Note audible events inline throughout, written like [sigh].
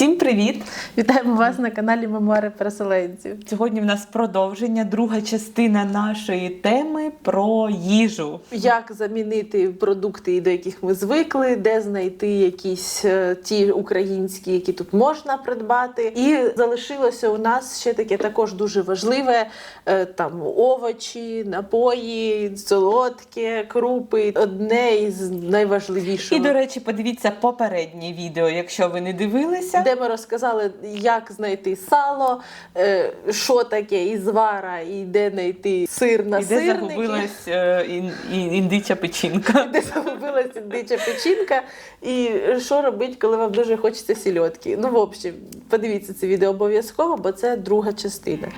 Всім привіт! Вітаємо вас на каналі Мемуари переселенців. Сьогодні в нас продовження, друга частина нашої теми про їжу. Як замінити продукти, до яких ми звикли, де знайти якісь е, ті українські, які тут можна придбати. І залишилося у нас ще таке також дуже важливе: е, там овочі, напої, солодке, крупи. Одне із найважливішого. І, до речі, подивіться попереднє відео, якщо ви не дивилися. Де ми розказали, як знайти сало, е, що таке ізвара, і де знайти сир на І де сирники. загубилась е, ін- ін- індича печінка. Де загубилася індича печінка, і що робити, коли вам дуже хочеться сільотки. Ну, в общем, подивіться це відео обов'язково, бо це друга частина.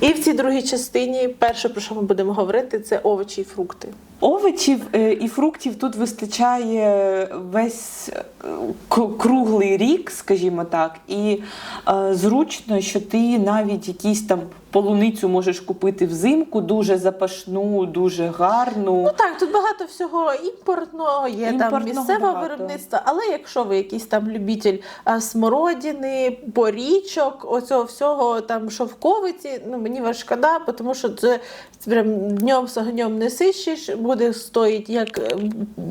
І в цій другій частині перше, про що ми будемо говорити, це овочі і фрукти. Овочів е, і фруктів тут вистачає весь е, круглий рік, скажімо так, і е, зручно, що ти навіть якісь там полуницю можеш купити взимку, дуже запашну, дуже гарну. Ну так, тут багато всього імпортного, є там Імпортного місцевого багато. виробництва, але якщо ви якийсь там любитель смородини, порічок, оцього всього там шовковиці, ну мені вас шкода, тому що це, це прям днем з огнем не сищиш, буде стоїть як е,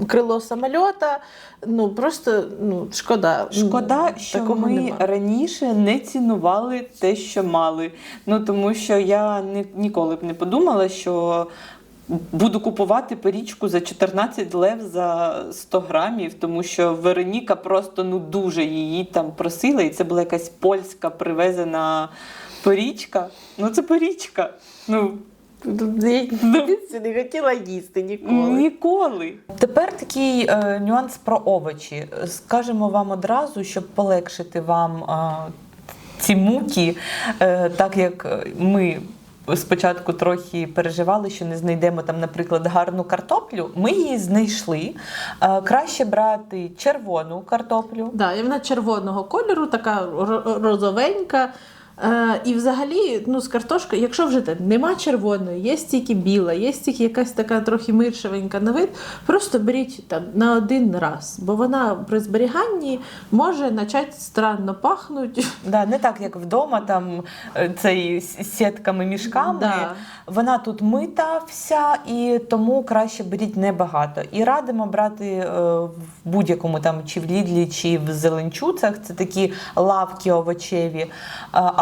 крило самольота. Ну просто ну шкода. Шкода, що такого ми нема. раніше не цінували те, що мали. Ну тому що я ні, ніколи б не подумала, що буду купувати порічку за 14 лев за 100 грамів, тому що Вероніка просто ну дуже її там просила, і це була якась польська привезена порічка. Ну це порічка. Ну дитинстві не хотіла їсти ніколи. Ніколи. Тепер такий е, нюанс про овочі. Скажемо вам одразу, щоб полегшити вам е, ці муки, е, так як ми. Спочатку трохи переживали, що не знайдемо там, наприклад, гарну картоплю. Ми її знайшли. Е, краще брати червону картоплю. Да, і вона червоного кольору, така розовенька. Е, і взагалі, ну, з картошкою, якщо вже там нема червоної, є тільки біла, є тільки якась така трохи миршевенька на вид, просто беріть там на один раз, бо вона при зберіганні може почати странно пахнути. Да, не так, як вдома, там е, цей сітками мішками. Да. Вона тут мита вся, і тому краще беріть небагато. І радимо брати е, в будь-якому там чи в Лідлі, чи в зеленчуцях. Це такі лавки овочеві, е,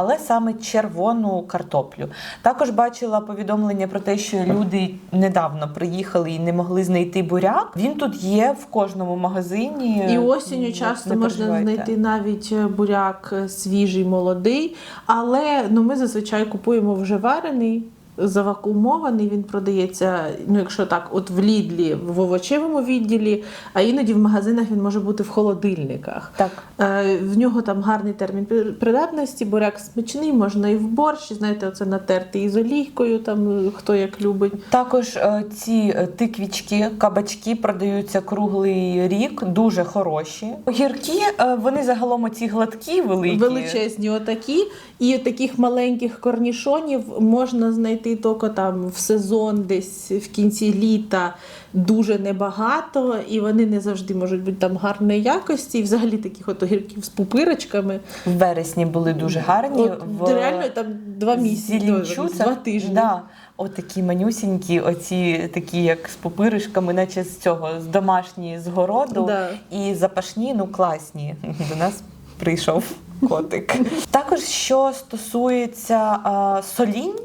але саме червону картоплю. Також бачила повідомлення про те, що люди недавно приїхали і не могли знайти буряк. Він тут є в кожному магазині. І осінню часто не можна знайти навіть е, буряк е, свіжий, молодий, але ну, ми зазвичай купуємо вже варений. Завакуумований він продається, ну якщо так, от в Лідлі в овочевому відділі, а іноді в магазинах він може бути в холодильниках. Так. Е, в нього там гарний термін придатності, буряк смачний, можна і в борщ, знаєте, оце натерти із олійкою, там хто як любить. Також е, ці е, тиквічки, кабачки продаються круглий рік, дуже хороші. Огірки, вони загалом оці гладкі, великі. Величезні отакі, і таких маленьких корнішонів можна знайти тільки там в сезон, десь в кінці літа дуже небагато, і вони не завжди можуть бути там гарної якості. І взагалі таких от огірків з пупирочками. В вересні були дуже гарні. От, в реально там два місяці, два тижні. Да. От такі манюсінькі, оці такі, як з пупиришками, наче з цього, з домашні з городу. Да. І запашні, ну класні. До нас прийшов котик. Також що стосується а, солінь.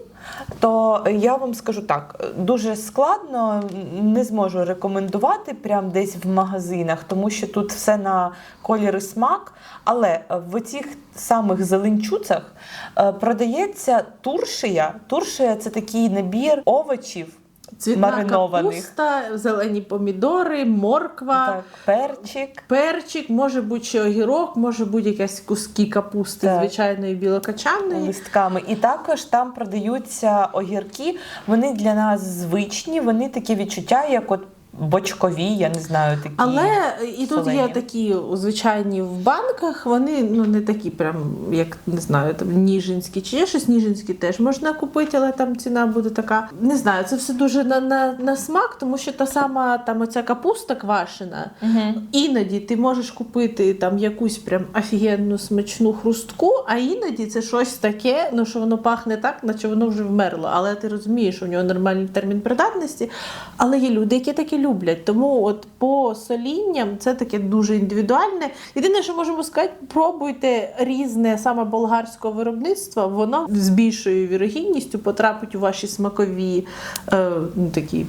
То я вам скажу так, дуже складно, не зможу рекомендувати прям десь в магазинах, тому що тут все на колір і смак. Але в цих самих зеленчуцях е, продається туршия. Туршия це такий набір овочів, Цвітна маринованих. капуста, зелені помідори, морква. так, перчик. Перчик, може бути ще огірок, може бути якісь куски капусти Так. звичайної білокачаної. листками. І також там продаються огірки. Вони для нас звичні, вони такі відчуття, як от бочкові, я не знаю, такі. Але і тут є такі звичайні в банках, вони ну не такі, прям як не знаю, там ніжинські чи є щось ніжинські теж можна купити, але там ціна буде така. Не знаю, це все дуже на, на, на смак, тому що та сама там оця капуста квашена. Мгм. Іноді ти можеш купити там якусь прям офігенну смачну хрустку, а іноді це щось таке, ну що воно пахне так, наче воно вже вмерло. Але ти розумієш, у нього нормальний термін придатності. Але є люди, які таке люблять. Тому от по солінням це таке дуже індивідуальне. Єдине, що можемо сказати, пробуйте різне саме болгарського виробництва, воно з більшою вірогідністю потрапить у ваші смакові е, ну, такі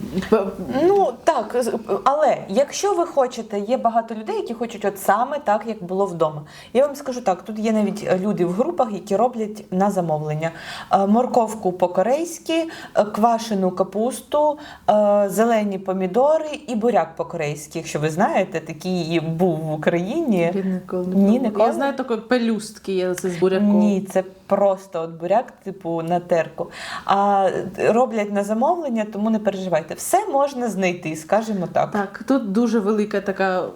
Ну так, але якщо ви хочете, є багато людей, які хочуть от саме так, як було вдома. Я вам скажу так: тут є навіть люди в групах, які роблять на замовлення Е, морковку по-корейськи, е, квашену капусту, е, зелені помідори і буряк по-корейськи. Якщо ви знаєте, такий був в Україні. Ні, ніколи? Я знаю такі пелюстки є це з буряком. Ні, це просто от буряк, типу на терку. А роблять на замовлення, тому не переживайте. Все можна знайти, скажімо так. Так, тут дуже велика така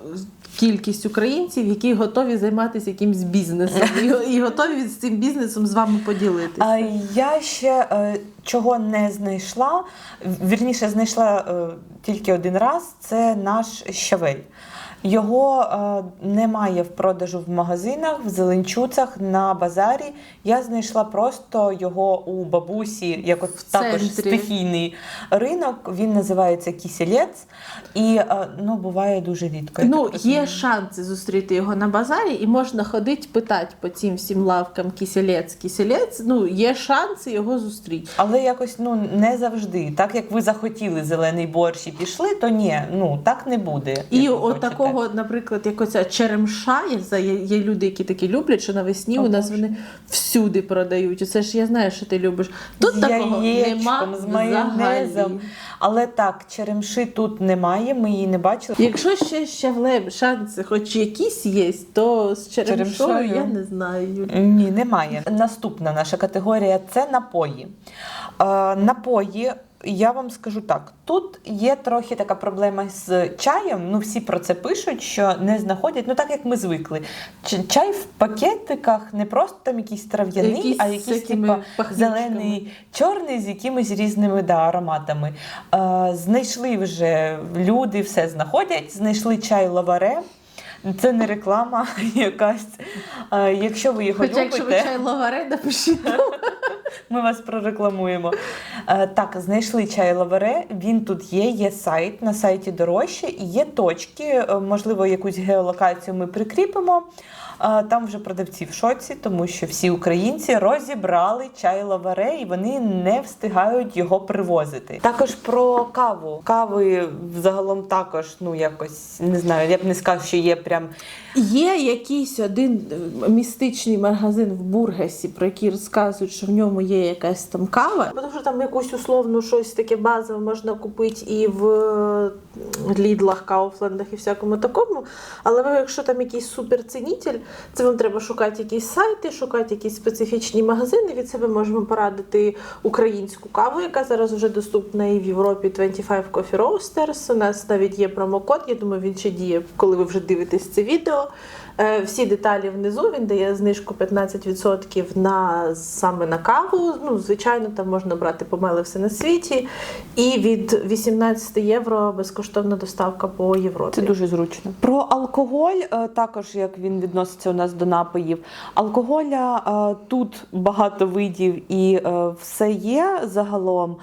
кількість українців, які готові займатися якимсь бізнесом і, [laughs] і готові з цим бізнесом з вами поділитися. А я ще е, чого не знайшла, вірніше знайшла е, тільки один раз. Це наш щавель. Його е, немає в продажу в магазинах, в зеленчуцах на базарі. Я знайшла просто його у бабусі, як от В також центрі. стихійний ринок. Він називається кіселець, і е, ну буває дуже рідко. Ну, є шанси зустріти його на базарі, і можна ходити питати по цим всім лавкам киселець, киселець. Ну, є шанси його зустріти. Але якось ну не завжди. Так як ви захотіли зелений борщ і пішли, то ні, ну так не буде. І от. Такого, наприклад, як оця черемша, є, є люди, які такі люблять, що навесні О, у нас вони всюди продають. Це ж я знаю, що ти любиш. Тут з такого яєчком, нема з майонезом. взагалі. Але так, черемши тут немає, ми її не бачили. Якщо ще щавлем шанси хоч якісь є, то з черемшою Черемшою? я не знаю. Ні, немає. Наступна наша категорія це напої. Е, напої. Я вам скажу так: тут є трохи така проблема з чаєм. Ну, всі про це пишуть, що не знаходять. Ну так як ми звикли. Чай в пакетиках не просто там якийсь трав'яний, Якісь а якийсь типа зелений, чорний з якимись різними да, ароматами. Е, знайшли вже люди, все знаходять. Знайшли чай лаваре. Це не реклама [laughs] якась. Е, якщо ви його Хоча любите, якщо ви чай лаваре, напишіть. [laughs] ми вас прорекламуємо. Е, так, знайшли чай лавере. Він тут є, є сайт, на сайті дорожче, є точки. е, Можливо, якусь геолокацію ми прикріпимо. Там вже продавці в шоці, тому що всі українці розібрали чай лаваре і вони не встигають його привозити. Також про каву. Кави загалом також, ну якось не знаю, я б не сказав, що є прям Є якийсь один е, містичний магазин в Бургасі, про який розказують, що в ньому є якась там кава. Тому що там якусь условно щось таке базове можна купити і в Лідлах, Кауфлендах і всякому такому. Але ви, якщо там якийсь суперцінитель, це вам треба шукати якісь сайти, шукати якісь специфічні магазини. Від себе можемо порадити українську каву, яка зараз вже доступна і в Європі 25 Coffee Roasters. У нас навіть є промокод. Я думаю, він ще діє, коли ви вже дивитесь це відео. Е, Всі деталі внизу він дає знижку 15% на саме на каву. Ну, звичайно, там можна брати помели все на світі. І від 18 євро безкоштовна доставка по Європі. Це дуже зручно. Про алкоголь, е, також як він відноситься у нас до напоїв. Алкоголя е, тут багато видів і все є загалом.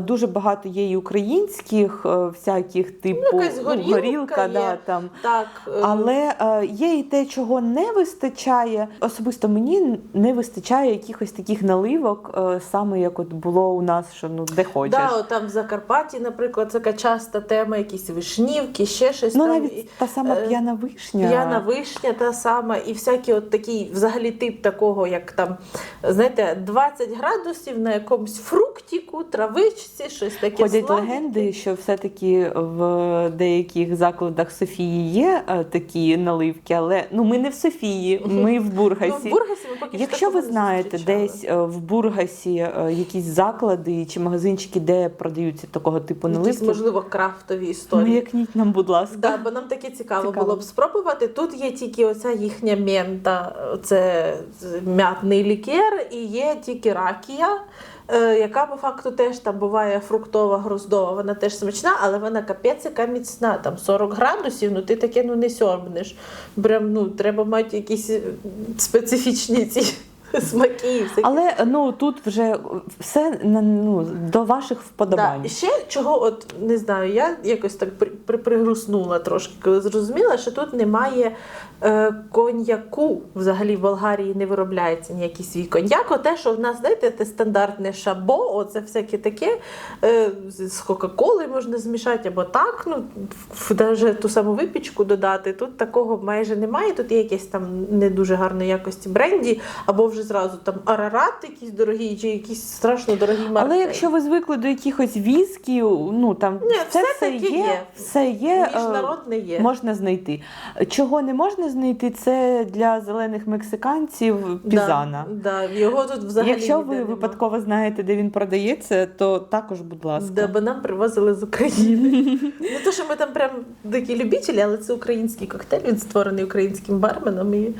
Дуже багато є і українських, всяких типу Ну, якась горілка є. да, там. Так, Але є і те, чого не вистачає. Особисто мені не вистачає якихось таких наливок, е, саме як от було у нас, що ну де хочеш. да, от там в Закарпатті, наприклад, така часта тема, якісь вишнівки, ще щось ну там. навіть та сама Е, п'яна вишня. П'яна вишня та сама, і всякий от такий взагалі тип такого, як там, знаєте, 20 градусів на якомусь фруктіку, травичці, щось таке. Ходять сладеньке. легенди, що все-таки в деяких закладах Софії є е, такі наливки, але ну ми не в Софії, ми в Ну, Бургасі. в Бургасі ми поки Якщо ви знаєте десь е, в Бургасі е, якісь заклади чи магазинчики, де продаються такого типу якісь, можливо, крафтові історії. маякніть нам, будь ласка. Да, бо нам таке цікаво, Цікаво. було б спробувати. Тут є тільки оця їхня мента, це м'ятний лікер, і є тільки ракія, яка по факту теж там буває фруктова, гроздова, вона теж смачна, але вона капець яка міцна. Там 40 градусів, ну ти таке ну не сьорбнеш. Прям ну треба мати якісь е, специфічні ці [laughs] смаки. всякі Але ну тут вже все ну, до ваших вподобань. Да. Ще чого, от не знаю, я якось так при, при, пригруснула трошки, коли зрозуміла, що тут немає е, коньяку. Взагалі в Болгарії не виробляється ніякий свій коньяк. Оте, що в нас, знаєте, те стандартне шабо, оце всяке таке е, з Кока-Коли можна змішати або так. Ну, навіть ту саму випічку додати. Тут такого майже немає. Тут є якесь там не дуже гарної якості бренді, або вже зразу там арарат якийсь дорогий, чи якісь страшно дорогі марки. Але якщо ви звикли до якихось вісків, ну там Ні, все все таки є, є. все є. е, Міжнародне є. Можна знайти. Чого не можна знайти, це для зелених мексиканців пізана. Да, да, його тут взагалі Якщо ви нема. випадково знаєте, де він продається, то також, будь ласка. Да, бо нам привозили з України. Не то, що ми там прям дикі любителі, але це український коктейль, він створений українським барменом і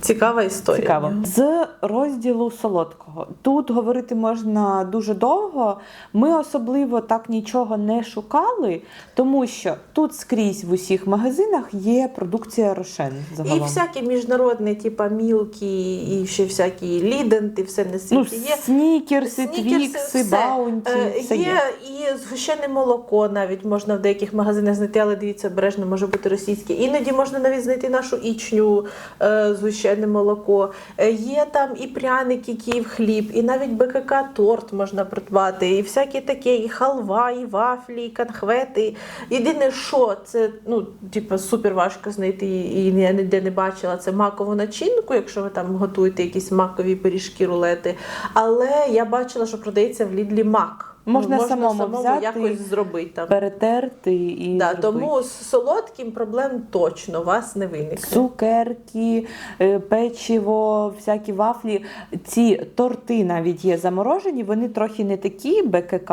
цікава історія. Цікаво. З розділу солодкого. Тут говорити можна дуже довго. Ми особливо так нічого не шукали, тому що тут скрізь в усіх магазинах є продукція Рошен. Загалом. І всякі міжнародні, типа мілкі, і ще всякі ліденти, все на ну, є. снікерси, Снікерси, твікси, все. баунті. Е, все є, є. і згущене молоко навіть можна в деяких магазинах знайти, але дивіться, обережно може бути російське. Іноді можна навіть знайти нашу ічню е, згущене молоко. Е, є там і пряники, Київ хліб, і навіть БКК торт можна придбати, і всякі таке, і халва, і вафлі, і конхвети. Єдине, що це ну, типу, супер важко знайти, і я ніде не бачила це макову начинку, якщо ви там готуєте якісь макові пиріжки, рулети. Але я бачила, що продається в Лідлі мак. Можна Ну, самому взяти, якось зробити там. Перетерти і Да, зробити. тому з солодким проблем точно у вас не виникне. Цукерки, е, печиво, всякі вафлі. Ці торти навіть є заморожені, вони трохи не такі БКК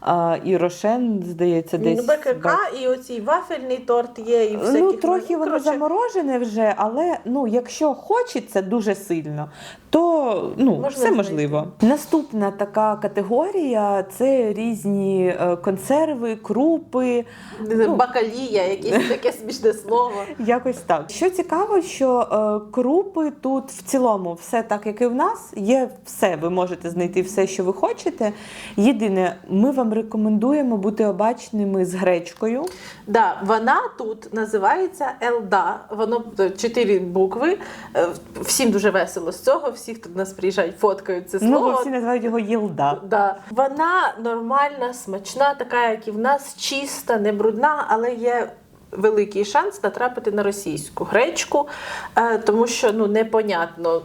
а, і Рошен, здається, десь. Ну, БКК і оцій вафельний торт є, і всякі. Ну, трохи воно коротше, заморожене вже, але ну, якщо хочеться дуже сильно, то ну, Можна все знайти. можливо. Наступна така категорія це різні е, консерви, крупи. ну. Бакалія, якесь [laughs] таке смішне слово. Якось так. Що цікаво, що е, крупи тут в цілому все так, як і в нас. Є все, ви можете знайти все, що ви хочете. Єдине, ми вам рекомендуємо бути обачними з гречкою. Да, вона тут називається Елда. Воно е, чотири букви. Е, Всім дуже весело з цього. Всі, хто до нас приїжджають, фоткають це Ну, бо всі називають його єлда. Да. Вона нормальна, смачна, така, як і в нас, чиста, не брудна, але є. Великий шанс натрапити на російську гречку, е, тому що ну непонятно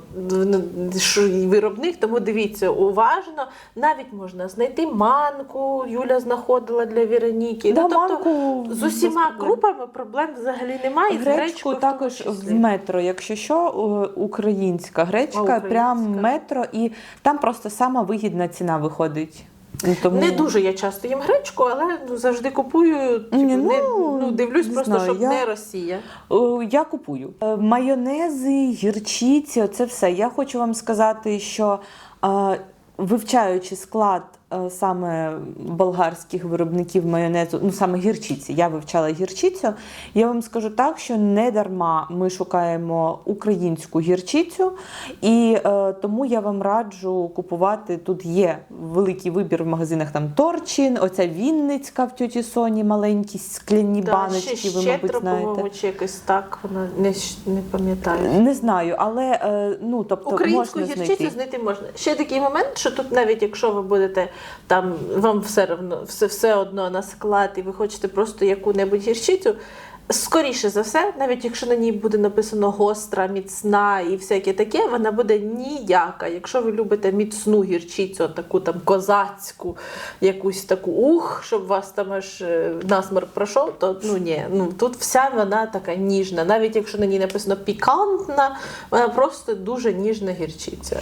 що виробник, тому дивіться уважно. Навіть можна знайти манку. Юля знаходила для Вероніки. Да, ну, тобто, манку з усіма групами проблем взагалі немає. Гречку тому також в метро, якщо що, українська гречка, А, українська. прям метро, і там просто сама вигідна ціна виходить. Ну, Тому... Не дуже я часто їм гречку, але ну, завжди купую. Типу, Ні, не, ну, ну, дивлюсь не просто, знаю, щоб я- не Росія. Я купую Е, майонези, гірчиці, оце все. Я хочу вам сказати, що е, вивчаючи склад саме болгарських виробників майонезу, ну саме гірчиці, я вивчала гірчицю. Я вам скажу так, що не дарма ми шукаємо українську гірчицю, і е, тому я вам раджу купувати. Тут є великий вибір в магазинах. Там Торчин, оця Вінницька в тьоті Соні, маленькі скляні Да, баночки. ще ви, мабуть, знаєте. чи якось так, вона не, не пам'ятаю. Не знаю, але е, ну тобто Українську можна гірчицю знайти. знайти можна. Ще такий момент, що тут навіть якщо ви будете там, вам все одно все, все одно на склад, і ви хочете просто яку-небудь гірчицю. Скоріше за все, навіть якщо на ній буде написано гостра, міцна і всяке таке, вона буде ніяка. Якщо ви любите міцну гірчицю, таку там козацьку, якусь таку ух, щоб вас там аж е, насморк пройшов, то ну ні, ну тут вся вона така ніжна. Навіть якщо на ній написано пікантна, вона просто дуже ніжна гірчиця.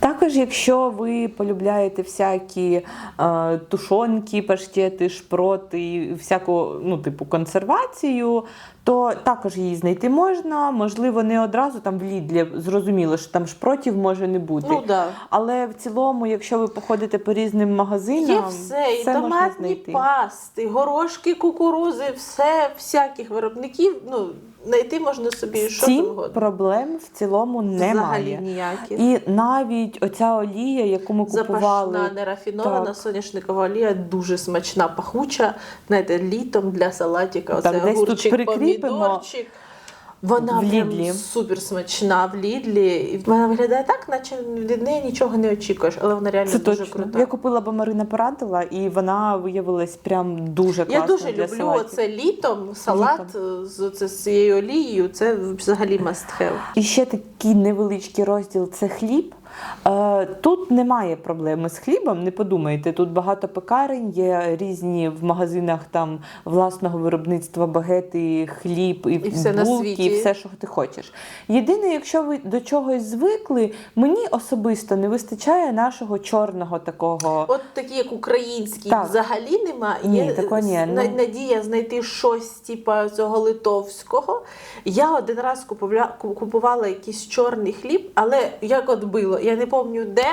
Також, якщо ви полюбляєте всякі е, тушонки, паштети, шпроти, всяку, ну, типу, консервацію, то також її знайти можна. Можливо, не одразу там в Лідлі зрозуміло, що там шпротів може не бути. Ну да. Але в цілому, якщо ви походите по різним магазинам, Є все, і можна томатні знайти. пасти, горошки, кукурузи, все всяких виробників. Ну, знайти можна собі що цим завгодно. проблем в цілому Взагалі ніяких. І навіть оця олія, яку ми купували, Запашна нерафінована Так. соняшникова олія дуже смачна, пахуча. Знаєте, літом для салатіка. Так, Оце десь тут огурчик, прикріпимо помідорчик. Вона в Лідлі. супер смачна в Лідлі. І вона виглядає так, наче від неї нічого не очікуєш, але вона реально Це дуже точно. крута. Я купила, бо Марина порадила, і вона виявилась прям дуже класна Я дуже для люблю салатів. оце літом салат з, оце, з цією олією. Це взагалі must have. І ще такий невеличкий розділ це хліб. Е, Тут немає проблеми з хлібом, не подумайте. Тут багато пекарень, є різні в магазинах там власного виробництва багети, хліб і, І все булки, і все, що ти хочеш. Єдине, якщо ви до чогось звикли, мені особисто не вистачає нашого чорного такого. От такі, як українські, Так. взагалі нема. Ні, Є такого ні, ну. надія знайти щось типа цього литовського. Я один раз купувала, купувала якийсь чорний хліб, але як от було, я не пам'ятаю де,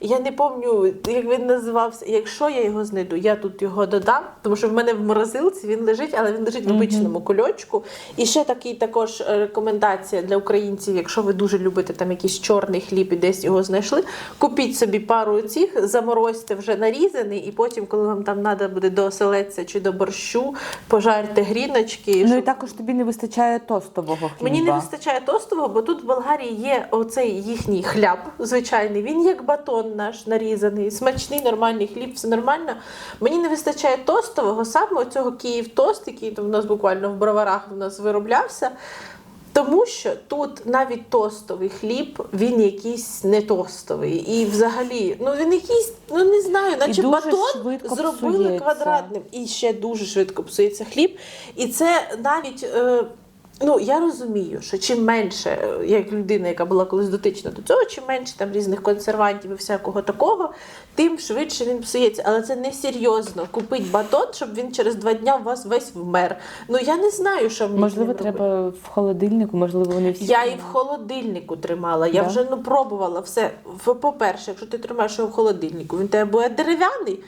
я не пам'ятаю, як він називався. Якщо я його знайду, я тут його додам, тому що в мене в морозилці він лежить, але він лежить в обичному кульочку. І ще такий також е, рекомендація для українців, якщо ви дуже любите там якийсь чорний хліб і десь його знайшли, купіть собі пару цих, заморозьте вже нарізаний, і потім, коли вам там треба буде до оселедця чи до борщу, пожарте гріночки. Ну і також тобі не вистачає тостового хліба. Мені не вистачає тостового, бо тут в Болгарії є оцей їхній хляб звичайний. Він як батон наш нарізаний, смачний, нормальний хліб, все нормально. Мені не вистачає тостового, саме оцього Київ тост, який у нас буквально в броварах у нас вироблявся. Тому що тут навіть тостовий хліб, він якийсь не тостовий. І взагалі, ну він якийсь, ну не знаю, наче батон зробили псується. квадратним. І ще дуже швидко псується хліб. І це навіть. Е, Ну, я розумію, що чим менше, е, як людина, яка була колись дотична до цього, чим менше там різних консервантів і всякого такого, тим швидше він псується. Але це не серйозно. Купить батон, щоб він через два дня у вас весь вмер. Ну я не знаю, що мені Можливо, треба в холодильнику, можливо, вони всі. Я і в холодильнику тримала. Я Да? вже ну пробувала все. По-перше, якщо ти тримаєш його в холодильнику, він тебе буде дерев'яний.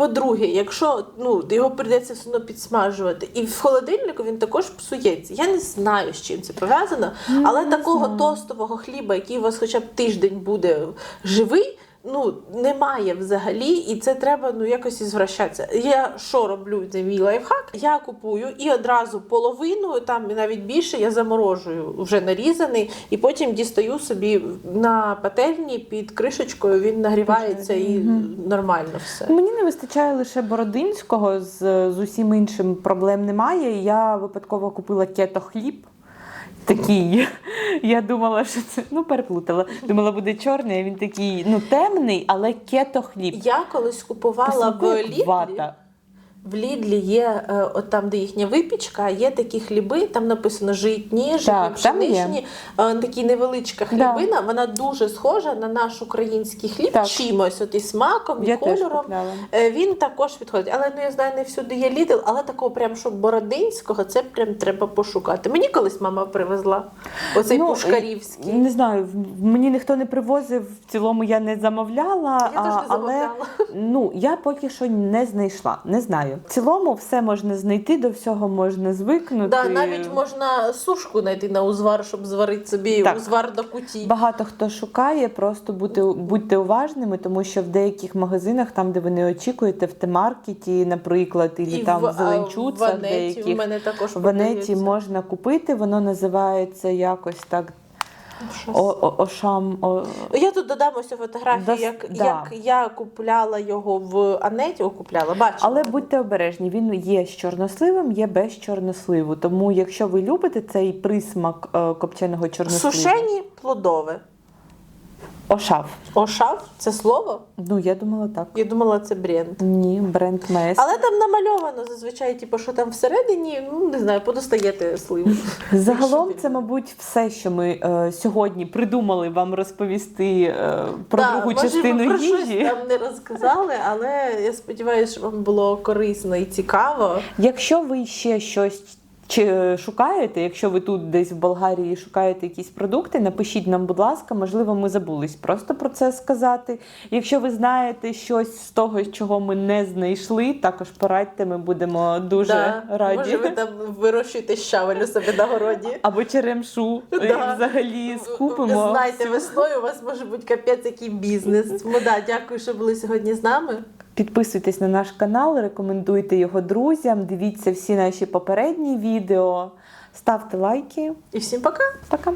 По-друге, якщо ну його прийдеться все одно підсмажувати, і в холодильнику він також псується. Я не знаю, з чим це пов'язано, але не такого тостового хліба, який у вас хоча б тиждень буде живий. Ну, немає взагалі, і це треба ну якось ізвращатися. Я що роблю? Це мій лайфхак. Я купую і одразу половину, там і навіть більше, я заморожую вже нарізаний, і потім дістаю собі на пательні під кришечкою. Він нагрівається і нормально все. Мені не вистачає лише бородинського, з, з усім іншим проблем немає. Я випадково купила кето хліб. Такий. Я думала, що це ну переплутала. Думала, буде чорний, а він такий ну темний, але кето хліб. Я колись купувала в Посмакує, Лідлі. вата. В Лідлі є, е, от там, де їхня випічка, є такі хліби, там написано житні, житні пшеничні. Е, Такі невеличка Да. хлібина, вона дуже схожа на наш український хліб Так. чимось, от і смаком, і Я кольором. Е, Він також підходить. Але ну я знаю, не всюди є Лідл, але такого прям щоб бородинського, це прям треба пошукати. Мені колись мама привезла оцей Ну, пушкарівський. Не знаю, мені ніхто не привозив, в цілому я не замовляла, Я теж не а, але замовляла. ну я поки що не знайшла. Не знаю. В цілому все можна знайти, до всього можна звикнути. Да, навіть можна сушку знайти на узвар, щоб зварити собі Так. узвар до куті. Багато хто шукає, просто будьте, будьте уважними, тому що в деяких магазинах, там, де ви не очікуєте, в Т-маркеті, наприклад, і, там в в деяких в мене також в Венеті можна купити, воно називається якось так. О, о, ошам. О, Я тут додам ось фотографію, Дос- як, да. як я купляла його в Анеті, Окупляла купляла, бачила. Але будьте обережні, він є з чорносливом, є без чорносливу. Тому, якщо ви любите цей присмак е, копченого чорносливу, Сушені плодове. Ошав. Ошав це слово? Ну я думала так. Я думала, це бренд. Ні, бренд Мес. Але там намальовано зазвичай, типу, що там всередині, ну не знаю, подостаєте сливу. Загалом це, мабуть, все, що ми е, сьогодні придумали вам розповісти е, про Да, другу може, частину ми про їжі. щось там не розказали, але я сподіваюся, що вам було корисно і цікаво. Якщо ви ще щось чи шукаєте, якщо ви тут десь в Болгарії шукаєте якісь продукти, напишіть нам, будь ласка, можливо, ми забулись просто про це сказати. Якщо ви знаєте щось з того, чого ми не знайшли, також порадьте, ми будемо дуже Да. раді. Може, ви там вирощуєте щавель у себе на городі. Або черемшу Да. взагалі скупимо. Ви знаєте, весною у вас може бути капець який бізнес. Тому да, дякую, що були сьогодні з нами. Підписуйтесь на наш канал, рекомендуйте його друзям, дивіться всі наші попередні відео, ставте лайки. І всім пока! Пока!